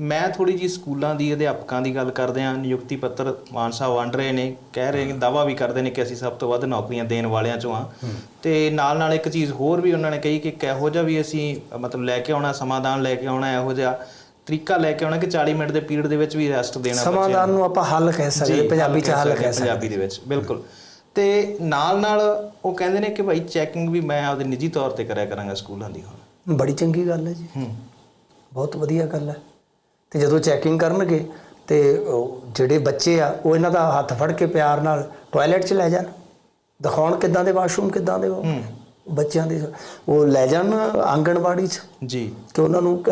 ਮੈਂ ਥੋੜੀ ਜੀ ਸਕੂਲਾਂ ਦੀ ਅਧਿਆਪਕਾਂ ਦੀ ਗੱਲ ਕਰਦੇ ਆ ਨਿਯੁਕਤੀ ਪੱਤਰ ਮਾਨ ਸਾਹਿਬ ਵੰਡ ਰਹੇ ਨੇ ਕਹਿ ਰਹੇ ਨੇ ਦਾਵਾ ਵੀ ਕਰਦੇ ਨੇ ਕਿ ਅਸੀਂ ਸਭ ਤੋਂ ਵੱਧ ਨੌਕਰੀਆਂ ਦੇਣ ਵਾਲਿਆਂ ਚੋਂ ਆ ਤੇ ਨਾਲ ਨਾਲ ਇੱਕ ਚੀਜ਼ ਹੋਰ ਵੀ ਉਹਨਾਂ ਨੇ ਕਹੀ ਕਿ ਕਿਹੋ ਜਿਹਾ ਵੀ ਅਸੀਂ ਮਤਲਬ ਲੈ ਕੇ ਆਉਣਾ ਸਮਾਧਾਨ ਲੈ ਕੇ ਆਉਣਾ ਇਹੋ ਜਿਹਾ ਤਰੀਕਾ ਲੈ ਕੇ ਆਉਣਾ ਕਿ 40 ਮਿੰਟ ਦੇ ਪੀਰੀਅਡ ਦੇ ਵਿੱਚ ਵੀ ਰੈਸਟ ਦੇਣਾ ਬੱਚਿਆਂ। ਸਮਾਧਾਨ ਨੂੰ ਆਪਾਂ ਹੱਲ ਕਹਿ ਸਕਦੇ ਪੰਜਾਬੀ ਚ ਹੱਲ ਕਹਿ ਸਕਦੇ ਪੰਜਾਬੀ ਦੇ ਵਿੱਚ ਬਿਲਕੁਲ। ਤੇ ਨਾਲ ਨਾਲ ਉਹ ਕਹਿੰਦੇ ਨੇ ਕਿ ਭਾਈ ਚੈਕਿੰਗ ਵੀ ਮੈਂ ਆਪਦੇ ਨਿੱਜੀ ਤੌਰ ਤੇ ਕਰਿਆ ਕਰਾਂਗਾ ਸਕੂਲਾਂ ਦੀ ਹੁਣ। ਬੜੀ ਚੰਗੀ ਗੱਲ ਹੈ ਜੀ। ਹੂੰ। ਬਹੁਤ ਵਧੀਆ ਗੱਲ ਹੈ। ਤੇ ਜਦੋਂ ਚੈਕਿੰਗ ਕਰਨਗੇ ਤੇ ਜਿਹੜੇ ਬੱਚੇ ਆ ਉਹ ਇਹਨਾਂ ਦਾ ਹੱਥ ਫੜ ਕੇ ਪਿਆਰ ਨਾਲ ਟਾਇਲਟ 'ਚ ਲੈ ਜਾਣ। ਦਿਖਾਉਣ ਕਿੱਦਾਂ ਦੇ ਵਾਸ਼ਰੂਮ ਕਿੱਦਾਂ ਦੇ ਉਹ ਬੱਚਿਆਂ ਦੇ। ਉਹ ਲੈ ਜਾਣ ਆਂਗਣਵਾੜੀ 'ਚ ਜੀ। ਕਿ ਉਹਨਾਂ ਨੂੰ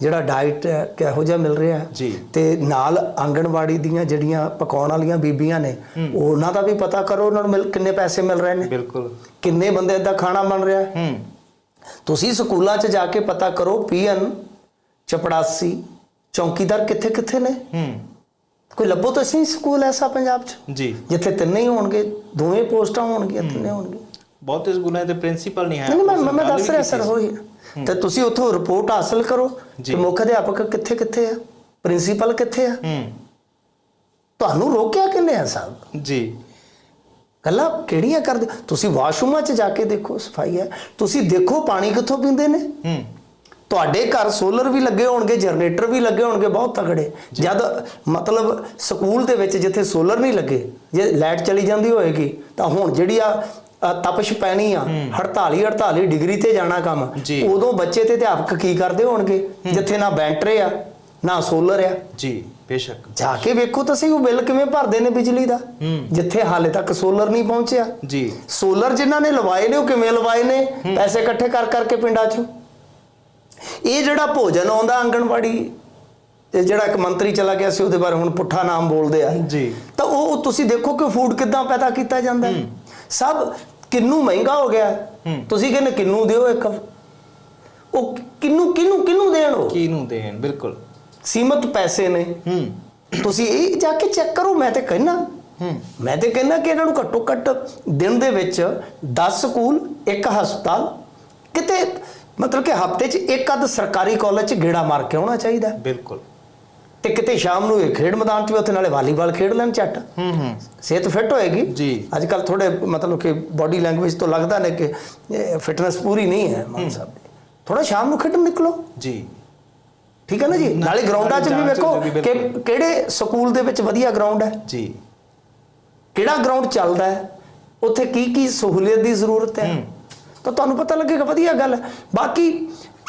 ਜਿਹੜਾ ਡਾਈਟ ਕਿਹੋ ਜਿਹਾ ਮਿਲ ਰਿਹਾ ਜੀ। ਤੇ ਨਾਲ ਆਂਗਣਵਾੜੀ ਦੀਆਂ ਜਿਹੜੀਆਂ ਪਕਾਉਣ ਵਾਲੀਆਂ ਬੀਬੀਆਂ ਨੇ ਉਹਨਾਂ ਦਾ ਵੀ ਪਤਾ ਕਰੋ ਉਹਨਾਂ ਨੂੰ ਮਿਲ ਕਿੰਨੇ ਪੈਸੇ ਮਿਲ ਰਹੇ ਨੇ। ਬਿਲਕੁਲ। ਕਿੰਨੇ ਬੰਦੇ ਦਾ ਖਾਣਾ ਬਣ ਰਿਹਾ ਹੂੰ। ਤੁਸੀਂ ਸਕੂਲਾਂ 'ਚ ਜਾ ਕੇ ਪਤਾ ਕਰੋ ਪੀਐਨ ਚਪੜਾਸੀ ਚੌਕੀਦਾਰ ਕਿੱਥੇ ਕਿੱਥੇ ਨੇ? ਹੂੰ। ਕੋਈ ਲੱਭੋ ਤਾਂ ਸਹੀ ਸਕੂਲ ਐਸਾ ਪੰਜਾਬ 'ਚ? ਜੀ। ਜਿੱਥੇ ਤਿੰਨੇ ਹੀ ਹੋਣਗੇ ਦੋਵੇਂ ਪੋਸਟਾਂ ਹੋਣਗੀਆਂ ਤਿੰਨੇ ਹੋਣਗੇ। ਬਹੁਤੇ ਸਕੂਲਾਂ ਦੇ ਪ੍ਰਿੰਸੀਪਲ ਨਹੀਂ ਹੈ। ਨਹੀਂ ਮੈਂ ਦੱਸ ਰਿਹਾ ਸਰ। ਹੋਈ ਤੇ ਤੁਸੀਂ ਉੱਥੋਂ ਰਿਪੋਰਟ ਹਾਸਲ ਕਰੋ। ਕਿ ਮੁੱਖ ਅਧਿਆਪਕ ਕਿੱਥੇ ਕਿੱਥੇ ਆ? ਪ੍ਰਿੰਸੀਪਲ ਕਿੱਥੇ ਆ? ਹੂੰ। ਤੁਹਾਨੂੰ ਰੋਕਿਆ ਕਿੰਨੇ ਆ ਸਾਹਿਬ? ਜੀ। ਗੱਲਾਂ ਕਿਹੜੀਆਂ ਕਰਦੇ? ਤੁਸੀਂ ਵਾਸ਼ਰੂਮਾਂ 'ਚ ਜਾ ਕੇ ਦੇਖੋ ਸਫ਼ਾਈ ਹੈ। ਤੁਸੀਂ ਦੇਖੋ ਪਾਣੀ ਕਿੱਥੋਂ ਪੀਂਦੇ ਨੇ? ਹੂੰ। ਤੁਹਾਡੇ ਘਰ ਸੋਲਰ ਵੀ ਲੱਗੇ ਹੋਣਗੇ ਜਨਰੇਟਰ ਵੀ ਲੱਗੇ ਹੋਣਗੇ ਬਹੁਤ ਤਗੜੇ ਜਦ ਮਤਲਬ ਸਕੂਲ ਦੇ ਵਿੱਚ ਜਿੱਥੇ ਸੋਲਰ ਨਹੀਂ ਲੱਗੇ ਜੇ ਲਾਈਟ ਚਲੀ ਜਾਂਦੀ ਹੋਏਗੀ ਤਾਂ ਹੁਣ ਜਿਹੜੀ ਆ ਤਪਸ਼ ਪੈਣੀ ਆ 48 48 ਡਿਗਰੀ ਤੇ ਜਾਣਾ ਕੰਮ। ਉਦੋਂ ਬੱਚੇ ਤੇ ਅਧਿਆਪਕ ਕੀ ਕਰਦੇ ਹੋਣਗੇ? ਜਿੱਥੇ ਨਾ ਬੈਟਰੀ ਆ ਨਾ ਸੋਲਰ ਆ। ਜੀ ਬੇਸ਼ੱਕ। ਜਾ ਕੇ ਵੇਖੋ ਤੁਸੀਂ ਉਹ ਬਿੱਲ ਕਿਵੇਂ ਭਰਦੇ ਨੇ ਬਿਜਲੀ ਦਾ। ਜਿੱਥੇ ਹਾਲੇ ਤੱਕ ਸੋਲਰ ਨਹੀਂ ਪਹੁੰਚਿਆ। ਜੀ। ਸੋਲਰ ਜਿਨ੍ਹਾਂ ਨੇ ਲਵਾਏ ਨੇ ਉਹ ਕਿਵੇਂ ਲਵਾਏ ਨੇ? ਪੈਸੇ ਇਕੱਠੇ ਕਰ ਕਰਕੇ ਪਿੰਡਾਂ 'ਚੋਂ। ਇਹ ਜਿਹੜਾ ਭੋਜਨ ਆਉਂਦਾ ਆਂਗਣਵਾੜੀ ਤੇ ਜਿਹੜਾ ਇੱਕ ਮੰਤਰੀ ਚਲਾ ਗਿਆ ਸੀ ਉਹਦੇ ਬਾਰੇ ਹੁਣ ਪੁੱਠਾ ਨਾਮ ਬੋਲਦੇ ਆ ਜੀ। ਤਾਂ ਉਹ ਤੁਸੀਂ ਦੇਖੋ ਕਿ ਫੂਡ ਕਿੱਦਾਂ ਪੈਦਾ ਕੀਤਾ ਜਾਂਦਾ। ਸਭ ਕਿੰਨੂ ਮਹਿੰਗਾ ਹੋ ਗਿਆ। ਤੁਸੀਂ ਕਹਿੰਦੇ ਕਿੰਨੂ ਦਿਓ ਇੱਕ। ਉਹ ਕਿੰਨੂ ਕਿੰਨੂ ਕਿੰਨੂ ਦੇਣ ਉਹ? ਕੀ ਨੂੰ ਦੇਣ? ਬਿਲਕੁਲ। ਸੀਮਤ ਪੈਸੇ ਨੇ। ਹੂੰ। ਤੁਸੀਂ ਇਹ ਜਾ ਕੇ ਚੈੱਕ ਕਰੋ ਮੈਂ ਤੇ ਕਹਿਣਾ ਮੈਂ ਤੇ ਕਹਿੰਦਾ ਕਿ ਇਹਨਾਂ ਨੂੰ ਘੱਟੋ ਘੱਟ ਦਿਨ ਦੇ ਵਿੱਚ 10 ਸਕੂਲ ਇੱਕ ਹਸਪਤਾਲ ਕਿਤੇ ਮਤਲਬ ਕਿ ਹਫ਼ਤੇ 'ਚ ਇੱਕ ਅੱਧ ਸਰਕਾਰੀ ਕਾਲਜ 'ਚ ਗੇੜਾ ਮਾਰ ਕੇ ਆਉਣਾ ਚਾਹੀਦਾ। ਬਿਲਕੁਲ। ਤੇ ਕਿਤੇ ਸ਼ਾਮ ਨੂੰ ਇਹ ਖੇਡ ਮੈਦਾਨ 'ਚ ਵੀ ਉੱਥੇ ਨਾਲੇ ਵਾਲੀਬਾਲ ਖੇਡ ਲੈਣ ਝੱਟ। ਹੂੰ ਹੂੰ। ਸਿਹਤ ਫਿੱਟ ਹੋਏਗੀ। ਜੀ। ਅੱਜ ਕੱਲ ਥੋੜੇ ਮਤਲਬ ਕਿ ਬਾਡੀ ਲੈਂਗੁਏਜ ਤੋਂ ਲੱਗਦਾ ਨੇ ਕਿ ਫਿਟਨੈਸ ਪੂਰੀ ਨਹੀਂ ਹੈ ਮਾਨ ਸਾਹਿਬ ਦੀ। ਥੋੜਾ ਸ਼ਾਮ ਨੂੰ ਖੇਡਣ ਨਿਕਲੋ। ਜੀ। ਠੀਕ ਹੈ ਨਾ ਜੀ? ਨਾਲੇ ਗਰਾਊਂਡਾਂ 'ਚ ਵੀ ਵੇਖੋ ਕਿ। ਕਿਹੜੇ ਸਕੂਲ ਦੇ ਵਿੱਚ ਵਧੀਆ ਗਰਾਊਂਡ ਹੈ। ਜੀ। ਕਿਹੜਾ ਗਰਾਊਂਡ ਚੱਲਦਾ ਹੈ। ਉੱਥੇ ਕੀ ਕੀ ਸਹੂਲੀਅਤ ਦੀ ਜ਼ਰੂਰਤ ਹੈ। ਹੂੰ। ਤਾਂ ਤੁਹਾਨੂੰ ਪਤਾ ਲੱਗੇਗਾ ਵਧੀਆ ਗੱਲ। ਬਾਕੀ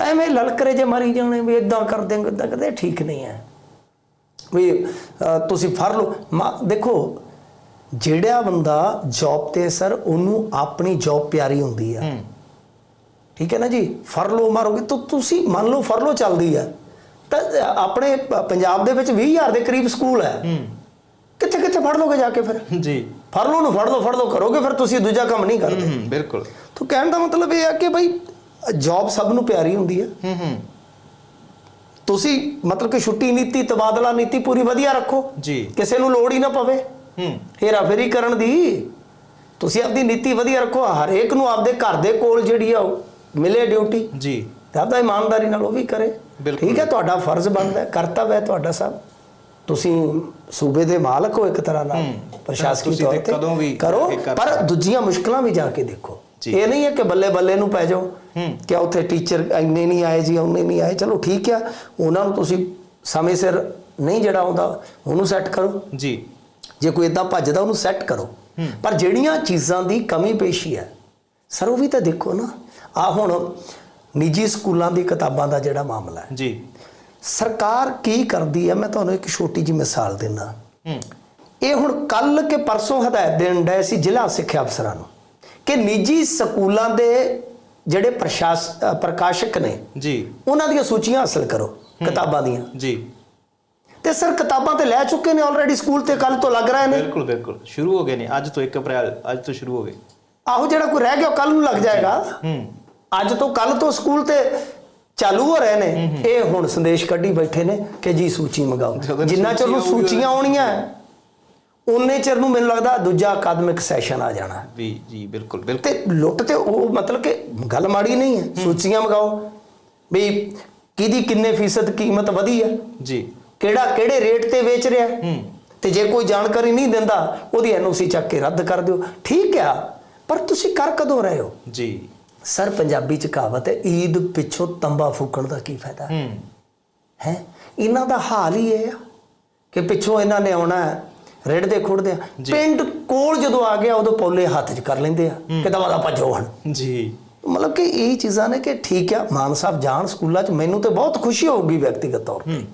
ਐਵੇਂ ਲਲਕਰੇ ਜੇ ਮਾਰੀ ਜਾਣੇ ਵੀ ਇਦਾਂ ਕਰ ਦੇਂਗੇ ਇਦਾਂ ਕਰਦੇ ਠੀਕ ਨਹੀਂ ਹੈ। ਵੀ ਤੁਸੀਂ ਫੜ ਲਓ। ਦੇਖੋ ਜਿਹੜਾ ਬੰਦਾ ਜੌਬ ਤੇ ਸਰ ਉਹਨੂੰ ਆਪਣੀ ਜੌਬ ਪਿਆਰੀ ਹੁੰਦੀ ਹੂੰ। ਠੀਕ ਹੈ ਨਾ ਜੀ? ਫਰਲੋ ਮਾਰੋਗੇ ਤਾਂ ਤੁਸੀਂ ਮੰਨ ਲਓ ਫਰਲੋ ਚੱਲਦੀ ਹੈ। ਤਾਂ ਆਪਣੇ ਪੰਜਾਬ ਦੇ ਵਿੱਚ 20000 ਦੇ ਕਰੀਬ ਸਕੂਲ ਹੂੰ। ਕਿੱਥੇ ਕਿੱਥੇ ਫੜ ਲੋਗੇ ਜਾ ਕੇ ਫਿਰ? ਜੀ। ਫੜ ਲਓ ਨੂੰ ਫੜ ਲਓ ਫੜ ਲਓ ਕਰੋਗੇ ਫਿਰ ਤੁਸੀਂ ਦੂਜਾ ਕੰਮ ਨਹੀਂ ਕਰਦੇ। ਹੂੰ ਬਿਲਕੁਲ। ਤਾਂ ਕਹਿਣ ਦਾ ਮਤਲਬ ਇਹ ਹੈ ਕਿ ਭਾਈ ਜੌਬ ਸਭ ਨੂੰ ਪਿਆਰੀ ਹੁੰਦੀ ਹੈ। ਹੂੰ ਹੂੰ। ਤੁਸੀਂ ਮਤਲਬ ਕਿ ਛੁੱਟੀ ਨੀਤੀ ਤਬਾਦਲਾ ਨੀਤੀ ਪੂਰੀ ਵਧੀਆ ਰੱਖੋ। ਜੀ। ਕਿਸੇ ਨੂੰ ਲੋੜ ਹੀ ਨਾ ਪਵੇ। ਹੂੰ। ਹੇਰਾ ਫੇਰੀ ਕਰਨ ਦੀ। ਤੁਸੀਂ ਆਪਦੀ ਨੀਤੀ ਵਧੀਆ ਰੱਖੋ। ਹਰੇਕ ਨੂੰ ਆਪਦੇ ਘਰ ਦੇ ਕੋਲ ਜਿਹੜੀ ਆ ਉਹ ਮਿਲੇ ਡਿਊਟੀ। ਜੀ। ਤਾਂ ਆਪਦਾ ਇਮਾਨਦਾਰੀ ਨਾਲ ਉਹ ਵੀ ਕਰੇ। ਠੀਕ ਹੈ ਤੁਹਾਡਾ ਫਰਜ਼ ਬਣਦਾ ਹੈ ਕਰਤੱਵ ਹੈ ਤੁਹਾਡਾ ਸਭ। ਤੁਸੀਂ ਸੂਬੇ ਦੇ ਮਾਲਕ ਹੋ ਇੱਕ ਤਰ੍ਹਾਂ ਨਾਲ। ਪ੍ਰਸ਼ਾਸਕੀ ਤੌਰ ਤੇ ਕਦੋਂ ਵੀ ਕਰੋ ਪਰ। ਦੂਜੀਆਂ ਮੁਸ਼ਕਲਾਂ ਵੀ ਜਾ ਕੇ ਦੇਖੋ। ਇਹ ਨਹੀਂ ਹੈ ਕਿ ਬੱਲੇ ਬੱਲੇ ਨੂੰ ਪੈ ਜਾਓ। ਕਿ ਉੱਥੇ ਟੀਚਰ ਇੰਨੇ ਨਹੀਂ ਆਏ ਜੀ ਉਹਨੇ ਨਹੀਂ ਆਏ। ਚਲੋ ਠੀਕ ਆ ਉਹਨਾਂ ਨੂੰ ਤੁਸੀਂ ਸਮੇਂ ਸਿਰ ਨਹੀਂ ਜਿਹੜਾ ਆਉਂਦਾ ਉਹਨੂੰ ਸੈੱਟ ਕਰੋ। ਜੀ। ਜੇ ਕੋਈ ਇਦਾਂ ਭੱਜਦਾ ਉਹਨੂੰ ਸੈੱਟ ਕਰੋ। ਪਰ ਜਿਹੜੀਆਂ ਚੀਜ਼ਾਂ ਦੀ ਕਮੀ ਪੇਸ਼ੀ ਹੈ ਸਰ ਉਹ ਵੀ ਤਾਂ ਦੇਖੋ ਨਾ। ਆ ਹੁਣ ਨਿੱਜੀ ਸਕੂਲਾਂ ਦੀ ਕਿਤਾਬਾਂ ਦਾ ਜਿਹੜਾ ਮਾਮਲਾ ਹੈ। ਜੀ। ਸਰਕਾਰ ਕੀ ਕਰਦੀ ਹੈ? ਮੈਂ ਤੁਹਾਨੂੰ ਇੱਕ ਛੋਟੀ ਜਿਹੀ ਮਿਸਾਲ ਦਿੰਦਾ। ਹੂੰ। ਇਹ ਹੁਣ ਕੱਲ ਕੇ ਪਰਸੋਂ ਹਦਾਇਤ ਦੇਣ ਡਏ ਸੀ ਜ਼ਿਲ੍ਹਾ ਸਿੱਖਿਆ ਅਫਸਰਾਂ ਨੂੰ ਕਿ ਨਿੱਜੀ ਸਕੂਲਾਂ ਦੇ ਜਿਹੜੇ ਪ੍ਰਕਾਸ਼ਕ ਨੇ ਜੀ। ਉਹਨਾਂ ਦੀਆਂ ਸੂਚੀਆਂ ਹਾਸਲ ਕਰੋ ਕਿਤਾਬਾਂ ਦੀਆਂ। ਜੀ। ਤੇ ਸਰ ਕਿਤਾਬਾਂ ਤੇ ਲੈ ਚੁੱਕੇ ਨੇ ਆਲਰੇਡੀ ਸਕੂਲ ਤੇ ਕੱਲ ਤੋਂ ਲੱਗ ਰਹੇ ਨੇ। ਬਿਲਕੁਲ ਬਿਲਕੁਲ। ਸ਼ੁਰੂ ਹੋ ਗਏ ਨੇ। ਅੱਜ ਤੋਂ 1 ਅਪ੍ਰੈਲ ਅੱਜ ਤੋਂ ਸ਼ੁਰੂ ਹੋ ਗਏ। ਆਹੋ ਜਿਹੜਾ ਕੋਈ ਰਹਿ ਗਿਆ ਕੱਲ ਨੂੰ ਲੱਗ ਜਾਏਗਾ। ਹੂੰ। ਅੱਜ ਤੋਂ ਕੱਲ ਤੋਂ ਸਕੂਲ ਤੇ ਚਾਲੂ ਹੋ ਰਹੇ ਨੇ ਇਹ ਹੁਣ ਸੰਦੇਸ਼ ਕੱਢੀ ਬੈਠੇ ਨੇ ਕਿ ਜੀ ਸੂਚੀ ਮੰਗਾਓ। ਜਿੰਨਾ ਚਿਰ ਨੂੰ ਸੂਚੀਆਂ ਆਉਣੀਆਂ ਉਨੇ ਚਿਰ ਨੂੰ ਮੈਨੂੰ ਲੱਗਦਾ ਦੂਜਾ ਅਕਾਦਮਿਕ ਸੈਸ਼ਨ ਆ ਜਾਣਾ। ਵੀ ਜੀ ਬਿਲਕੁਲ ਬਿਲਕੁਲ। ਤੇ ਲੁੱਟ ਤੇ ਉਹ ਮਤਲਬ ਕਿ ਗੱਲ ਮਾੜੀ ਨਹੀਂ ਹੈ। ਸੂਚੀਆਂ ਮੰਗਾਓ। ਵੀ ਕਿਹਦੀ ਕਿੰਨੇ ਫੀਸਦ ਕੀਮਤ ਵਧੀ ਹੈ? ਜੀ। ਕਿਹੜਾ ਕਿਹੜੇ ਰੇਟ ਤੇ ਵੇਚ ਰਿਹਾ? ਤੇ ਜੇ ਕੋਈ ਜਾਣਕਾਰੀ ਨਹੀਂ ਦਿੰਦਾ ਉਹਦੀ ਐਨਓਸੀ ਚੱਕ ਕੇ ਰੱਦ ਕਰ ਦਿਓ। ਠੀਕ ਆ ਪਰ ਤੁਸੀਂ ਕਰ ਕਦੋਂ ਰਹੇ ਹੋ? ਜੀ। ਸਰ ਪੰਜਾਬੀ ਚ ਕਹਾਵਤ ਹੈ ਈਦ ਪਿੱਛੋਂ ਤੰਬਾ ਫੂਕਣ ਦਾ ਕੀ ਫਾਇਦਾ? ਹੂੰ। ਹੈ? ਇਹਨਾਂ ਦਾ ਹਾਲ ਹੀ ਇਹ ਆ ਕਿ ਪਿੱਛੋਂ ਇਹਨਾਂ ਨੇ ਆਉਣਾ ਹੈ, ਰਿੜਦੇ ਖੁੜਦੇ। ਪਿੰਡ ਕੋਲ ਜਦੋਂ ਆ ਗਿਆ ਉਦੋਂ ਪੌਲੇ ਹੱਥ 'ਚ ਕਰ ਲੈਂਦੇ ਆ ਕਿ ਦਵਾ ਦਾ ਭੱਜੋ ਹਣ ਜੀ। ਮਤਲਬ ਕਿ ਇਹ ਚੀਜ਼ਾਂ ਨੇ ਕਿ ਠੀਕ ਆ ਮਾਨ ਸਾਹਿਬ ਜਾਣ ਸਕੂਲਾਂ 'ਚ ਮੈਨੂੰ ਤੇ ਬਹੁਤ ਖੁਸ਼ੀ ਹੋਊਗੀ ਵਿਅਕਤੀਗਤ ਤੌਰ ਤੇ।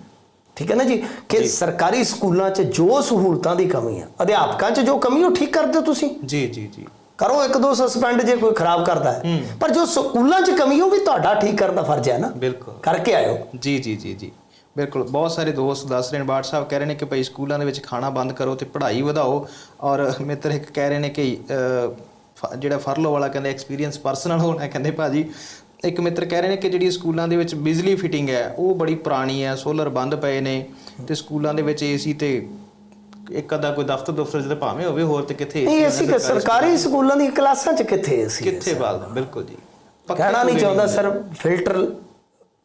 ਠੀਕ ਹੈ ਨਾ ਜੀ? ਕਿ ਸਰਕਾਰੀ ਸਕੂਲਾਂ 'ਚ ਜੋ ਸਹੂਲਤਾਂ ਦੀ ਕਮੀ ਆ ਅਧਿਆਪਕਾਂ 'ਚ ਜੋ ਕਮੀ ਉਹ ਠੀਕ ਕਰ ਦਿਓ ਤੁਸੀਂ? ਜੀ ਜੀ ਜੀ। ਕਰੋ ਇੱਕ ਦੋ ਸਸਪੈਂਡ ਜੇ ਕੋਈ ਖਰਾਬ ਕਰਦਾ ਹੈ ਪਰ ਜੋ ਸਕੂਲਾਂ 'ਚ ਕਮੀ ਉਹ ਵੀ ਤੁਹਾਡਾ ਠੀਕ ਕਰਨ ਦਾ ਫਰਜ਼ ਹੈ ਨਾ? ਬਿਲਕੁਲ। ਕਰਕੇ ਆਇਓ। ਜੀ ਜੀ ਜੀ ਜੀ। ਬਿਲਕੁਲ। ਬਹੁਤ ਸਾਰੇ ਦੋਸਤ ਦੱਸ ਰਹੇ ਨੇ ਬਾਟ ਸਾਹਿਬ ਕਹਿ ਰਹੇ ਨੇ ਕਿ ਭਾਈ ਸਕੂਲਾਂ ਦੇ ਵਿੱਚ ਖਾਣਾ ਬੰਦ ਕਰੋ ਤੇ ਪੜ੍ਹਾਈ ਵਧਾਓ ਔਰ ਮਿੱਤਰ ਇੱਕ ਕਹਿ ਰਹੇ ਨੇ ਕਿ ਜਿਹੜਾ ਫਰਲੋ ਵਾਲਾ ਕਹਿੰਦੇ ਐਕਸਪੀਰੀਅੰਸ ਪਰਸਨਲ ਹੋਣਾ ਕਹਿੰਦੇ ਭਾਜੀ। ਇੱਕ ਮਿੱਤਰ ਕਹਿ ਰਹੇ ਨੇ ਕਿ ਜਿਹੜੀ ਸਕੂਲਾਂ ਦੇ ਵਿੱਚ ਬਿਜਲੀ ਫਿਟਿੰਗ ਹੈ ਉਹ ਬੜੀ ਪੁਰਾਣੀ ਹੈ ਸੋਲਰ ਬੰਦ ਪਏ ਨੇ ਤੇ ਸਕੂਲਾਂ ਦੇ ਵਿੱਚ ਏਸੀ ਤੇ ਇੱਕ ਅੱਧਾ ਕੋਈ ਦਫ਼ਤਰ ਦਫ਼ਤਰ ਜਿਹਦੇ ਭਾਵੇਂ ਹੋਵੇ ਹੋਰ ਤੇ ਕਿੱਥੇ ਨਹੀਂ ਅਸੀਂ ਕਿ ਸਰਕਾਰੀ ਸਕੂਲਾਂ ਦੀ ਕਲਾਸਾਂ 'ਚ ਕਿੱਥੇ ਅਸੀਂ ਕਿੱਥੇ ਬਾਲ? ਬਿਲਕੁਲ ਜੀ। ਕਹਿਣਾ ਨਹੀਂ ਚਾਹੁੰਦਾ ਸਰ ਫਿਲਟਰ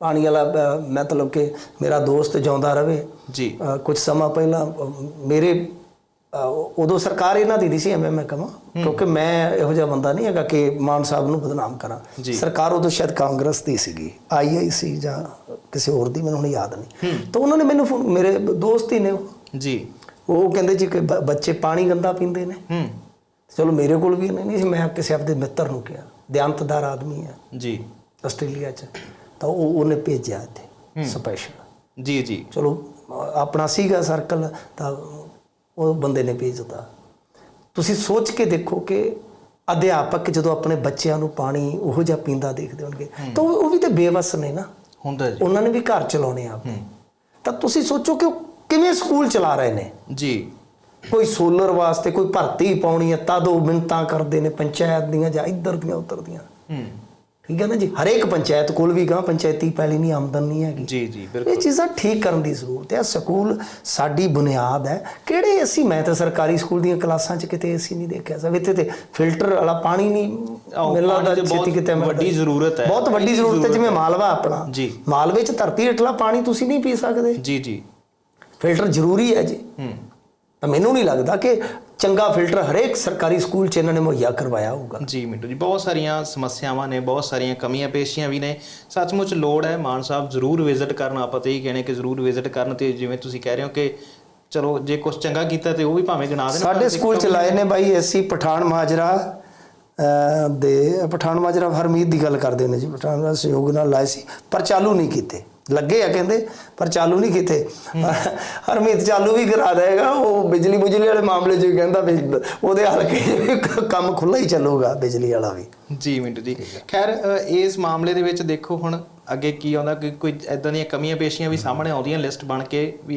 ਪਾਣੀ ਵਾਲਾ ਮਤਲਬ ਕਿ ਮੇਰਾ ਦੋਸਤ ਜਿਉਂਦਾ ਰਵੇ। ਜੀ। ਕੁਝ ਸਮਾਂ ਪਹਿਲਾਂ ਮੇਰੇ ਉਦੋਂ ਸਰਕਾਰ ਇਹਨਾਂ ਦੀ ਨਹੀਂ ਸੀ ਐਵੇਂ ਮੈਂ ਕਹਾਂ। ਕਿਉਂਕਿ ਮੈਂ ਇਹੋ ਜਿਹਾ ਬੰਦਾ ਨਹੀਂ ਹੈਗਾ ਕਿ ਮਾਨ ਸਾਹਿਬ ਨੂੰ ਬਦਨਾਮ ਕਰਾਂ। ਸਰਕਾਰ ਉਦੋਂ ਸ਼ਾਇਦ ਕਾਂਗਰਸ ਦੀ ਸੀਗੀ ਆਈਆਈਸੀ ਜਾਂ ਕਿਸੇ ਹੋਰ ਦੀ ਮੈਨੂੰ ਹੁਣ ਯਾਦ ਨਹੀਂ। ਤਾਂ ਉਹਨਾਂ ਨੇ ਮੈਨੂੰ ਮੇਰੇ ਦੋਸਤ ਹੀ ਨੇ ਉਹ। ਜੀ। ਉਹ ਕਹਿੰਦੇ ਜੀ ਕਿ ਬੱਚੇ ਪਾਣੀ ਗੰਦਾ ਪੀਂਦੇ ਨੇ। ਹੂੰ। ਚਲੋ ਮੇਰੇ ਕੋਲ ਵੀ ਨਹੀਂ ਸੀ ਮੈਂ ਕਿਸੇ ਆਪਣੇ ਮਿੱਤਰ ਨੂੰ ਕਿਹਾ। ਦਿਆਂਤਦਾਰ ਆਦਮੀ ਹੈ ਜੀ। ਆਸਟ੍ਰੇਲੀਆ 'ਚ। ਤਾਂ ਉਹ ਉਹਨੇ ਭੇਜਿਆ ਇੱਥੇ ਸਪੈਸ਼ਲ ਜੀ ਜੀ। ਚਲੋ ਆਪਣਾ ਸੀਗਾ ਸਰਕਲ ਤਾਂ ਉਹ ਬੰਦੇ ਨੇ ਭੇਜਤਾ। ਤੁਸੀਂ ਸੋਚ ਕੇ ਦੇਖੋ ਕਿ ਅਧਿਆਪਕ ਜਦੋਂ ਆਪਣੇ ਬੱਚਿਆਂ ਨੂੰ ਪਾਣੀ ਉਹੋ ਜਿਹਾ ਪੀਂਦਾ ਦੇਖਦੇ ਹੋਣਗੇ ਤਾਂ ਉਹ ਵੀ ਤਾਂ ਬੇਵਸ ਨੇ ਨਾ। ਹੁੰਦਾ ਜੀ। ਉਹਨਾਂ ਨੇ ਵੀ ਘਰ ਚਲਾਉਣੇ ਆ। ਆਪਣੇ ਤਾਂ ਤੁਸੀਂ ਸੋਚੋ ਕਿ ਉਹ ਕਿਵੇਂ ਸਕੂਲ ਚਲਾ ਰਹੇ ਨੇ? ਜੀ। ਕੋਈ ਸੋਲਰ ਵਾਸਤੇ ਕੋਈ ਭਰਤੀ ਪਾਉਣੀ ਹੈ ਤਦ ਉਹ ਮਿੰਤਾਂ ਕਰਦੇ ਨੇ ਪੰਚਾਇਤ ਦੀਆਂ ਜਾਂ ਇੱਧਰ ਦੀਆਂ ਉੱਧਰ ਦੀਆਂ। ਹੂੰ। ਠੀਕ ਹੈ ਨਾ ਜੀ? ਹਰੇਕ ਪੰਚਾਇਤ ਕੋਲ ਵੀ ਗਾਂ ਪੰਚਾਇਤੀ ਪੈਲੀ ਨਹੀਂ ਆਮਦਨ ਨਹੀਂ ਹੈਗੀ। ਜੀ ਜੀ ਇਹ ਬਿਲਕੁਲ ਚੀਜ਼ਾਂ ਠੀਕ ਕਰਨ ਦੀ ਜ਼ਰੂਰਤ ਹੈ। ਸਕੂਲ ਸਾਡੀ ਬੁਨਿਆਦ ਹੈ। ਕਿਹੜੇ ਅਸੀਂ ਮੈਂ ਤਾਂ ਸਰਕਾਰੀ ਸਕੂਲ ਦੀਆਂ ਕਲਾਸਾਂ 'ਚ ਕਿਤੇ ਅਸੀਂ ਨਹੀਂ ਦੇਖਿਆ। ਸਭ ਇੱਥੇ ਤੇ ਫਿਲਟਰ ਵਾਲਾ ਪਾਣੀ ਨਹੀਂ ਮਿਲਦਾ ਛੇਤੀ ਬਹੁਤ ਕਿਤੇ। ਵੱਡੀ ਜ਼ਰੂਰਤ ਹੈ। ਬਹੁਤ ਵੱਡੀ ਜ਼ਰੂਰਤ ਹੈ ਜਿਵੇਂ ਮਾਲਵਾ ਆਪਣਾ। ਜੀ। ਮਾਲਵੇ 'ਚ ਧਰਤੀ ਹੇਠਲਾ ਪਾਣੀ ਤੁਸੀਂ ਨਹੀਂ ਪੀ ਸਕਦੇ। ਜੀ ਜੀ। ਫਿਲਟਰ ਜ਼ਰੂਰੀ ਹੈ ਜੀ। ਹੂੰ। ਤਾਂ ਮੈਨੂੰ ਨਹੀਂ ਲੱਗਦਾ ਕਿ ਚੰਗਾ ਫਿਲਟਰ ਹਰੇਕ ਸਰਕਾਰੀ ਸਕੂਲ 'ਚ ਇਹਨਾਂ ਨੇ ਮੁਹੱਈਆ ਕਰਵਾਇਆ ਹੋਊਗਾ। ਜੀ ਮਿੰਟੂ ਜੀ ਬਹੁਤ ਸਾਰੀਆਂ ਸਮੱਸਿਆਵਾਂ ਨੇ ਬਹੁਤ ਸਾਰੀਆਂ ਕਮੀਆਂ ਪੇਸ਼ੀਆਂ ਵੀ ਨੇ। ਸੱਚਮੁੱਚ ਲੋੜ ਹੈ ਮਾਨ ਸਾਹਿਬ ਜ਼ਰੂਰ ਵਿਜ਼ਿਟ ਕਰਨ ਆਪਾਂ ਤੇ ਇਹ ਕਹਿੰਦੇ ਕਿ ਜ਼ਰੂਰ ਵਿਜ਼ਿਟ ਕਰਨ ਤੇ ਜਿਵੇਂ ਤੁਸੀਂ ਕਹਿ ਰਹੇ ਹੋ ਕਿ ਚਲੋ ਜੇ ਕੁਝ ਚੰਗਾ ਕੀਤਾ ਤੇ ਉਹ ਵੀ ਭਾਵੇਂ ਗਿਣਾ ਦੇਣ ਸਾਡੇ ਸਕੂਲ ਚ ਲਾਏ ਨੇ ਬਾਈ ਅਸੀਂ ਪਠਾਨ ਮਾਜਰਾ ਦੇ ਪਠਾਨ ਮਾਜਰਾ ਹਰਮੀਤ ਦੀ ਗੱਲ ਕਰਦੇ ਨੇ ਜੀ ਪਠਾਨ ਮਾਜਰਾ ਸਹਿਯੋਗ ਨਾਲ ਲਾਏ ਸੀ ਪਰ ਚਾਲੂ ਨਹੀਂ ਕੀਤੇ। ਲੱਗੇ ਆ ਕਹਿੰਦੇ, ਪਰ ਚਾਲੂ ਨਹੀਂ ਕੀਤੇ। ਹਰਮੀਤ ਚਾਲੂ ਵੀ ਕਰਾ ਦੇਗਾ, ਉਹ ਬਿਜਲੀ ਬੁਜਲੀ ਵਾਲੇ ਮਾਮਲੇ 'ਚ ਵੀ ਕਹਿੰਦਾ ਵੀ ਉਹਦੇ ਹਲਕੇ ਕੰਮ ਖੁੱਲਾ ਹੀ ਚੱਲੂਗਾ, ਬਿਜਲੀ ਵਾਲਾ ਵੀ। ਜੀ ਮਿੰਟੂ ਜੀ, ਖੈਰ ਇਸ ਮਾਮਲੇ ਦੇ ਵਿੱਚ ਦੇਖੋ ਹੁਣ ਅੱਗੇ ਕੀ ਆਉਂਦਾ, ਕਿ ਕੋਈ ਐਦਾਂ ਦੀਆਂ ਕਮੀਆਂ ਪੇਸ਼ੀਆਂ ਵੀ ਸਾਹਮਣੇ ਆਉਂਦੀਆਂ, ਲਿਸਟ ਬਣ ਕੇ ਵੀ